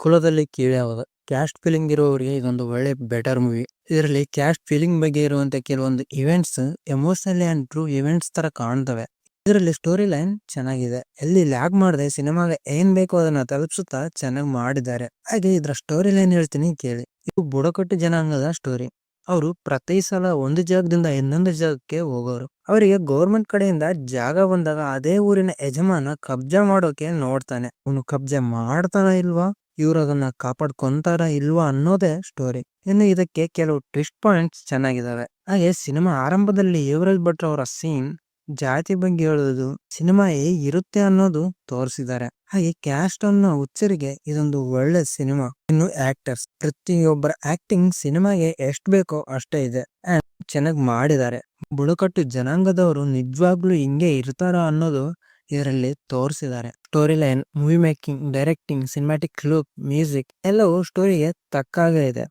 ಕುಲದಲ್ಲಿ ಕೀಳ್ಯಾವದ caste feeling ಇರುವವರಿಗೆ ಇದೊಂದು ಒಳ್ಳೆ ಬೆಟರ್ ಮೂವಿ ಇದರಲ್ಲಿ ಕ್ಯಾಸ್ಟ್ ಫೀಲಿಂಗ್ ಬಗ್ಗೆ ಇರುವಂತ ಕೆಲವೊಂದು events emotionally and true events ತರ ಕಾಣ್ತವೆ. ಇದರಲ್ಲಿ ಸ್ಟೋರಿ ಲೈನ್ ಚೆನ್ನಾಗಿದೆ. ಎಲ್ಲಿ ಲ್ಯಾಗ್ ಮಾಡದೆ, ಸಿನಿಮಾಗ ಏನ್ ಬೇಕೋ ಅದನ್ನ ತಲುಪಿಸುತ್ತಾ ಚೆನ್ನಾಗಿ ಮಾಡಿದ್ದಾರೆ. ಹಾಗೆ ಇದ್ರ ಸ್ಟೋರಿ ಲೈನ್ ಹೇಳ್ತೀನಿ ಕೇಳಿ. ಇದು ಬುಡಕಟ್ಟು ಜನಾಂಗದ ಸ್ಟೋರಿ ಅವರು ಪ್ರತಿ ಸಲ ಒಂದು ಜಾಗದಿಂದ ಇನ್ನೊಂದು ಜಾಗಕ್ಕೆ ಹೋಗೋರು. ಅವರಿಗೆ ಗೌರ್ಮೆಂಟ್ ಕಡೆಯಿಂದ ಜಾಗ ಬಂದಾಗ ಅದೇ ಊರಿನ ಯಜಮಾನ ಕಬ್ಜಾ ಮಾಡೋಕೆ ನೋಡ್ತಾನೆ. ಅವನು ಕಬ್ಜಾ ಮಾಡ್ತಾನ ಇಲ್ವಾ? ಇವ್ರು ಅದನ್ನ ಕಾಪಾಡ್ಕೊಂತಾರ ಇಲ್ವಾ ಅನ್ನೋದೇ ಸ್ಟೋರಿ ಇನ್ನು ಇದಕ್ಕೆ ಕೆಲವು ಟ್ವಿಸ್ಟ್ ಪಾಯಿಂಟ್ಸ್ ಚೆನ್ನಾಗಿದಾವೆ. ಹಾಗೆ ಸಿನಿಮಾ ಆರಂಭದಲ್ಲಿ ಯುವರಾಜ್ ಭಟ್ ಅವರ ಸೀನ್ ಜಾತಿ ಬಗ್ಗೆ ಹೇಳೋದು, ಸಿನಿಮಾ ಹೇಗಿರುತ್ತೆ ಅನ್ನೋದು ತೋರಿಸಿದ್ದಾರೆ. ಹಾಗೆ ಕ್ಯಾಸ್ಟ್ ಅನ್ನೋ ಹುಚ್ಚರಿಗೆ ಇದೊಂದು ಒಳ್ಳೆ ಸಿನಿಮಾ. ಇನ್ನು ಆಕ್ಟರ್ಸ್ ಪ್ರತಿಯೊಬ್ಬರ ಆಕ್ಟಿಂಗ್ ಸಿನಿಮಾಗೆ ಎಷ್ಟು ಬೇಕೋ ಅಷ್ಟೇ ಇದೆ. ಚೆನ್ನಾಗಿ ಮಾಡಿದ್ದಾರೆ. ಬುಡಕಟ್ಟು ಜನಾಂಗದವರು ನಿಜವಾಗ್ಲೂ ಹಿಂಗೆ ಇರ್ತಾರ ಅನ್ನೋದು ಇದರಲ್ಲಿ ತೋರಿಸಿದ್ದಾರೆ. Story line movie making directing cinematic look music ಎಲ್ಲವೂ ಸ್ಟೋರಿಗೆ ತಕ್ಕಾಗೆ ಇದೆ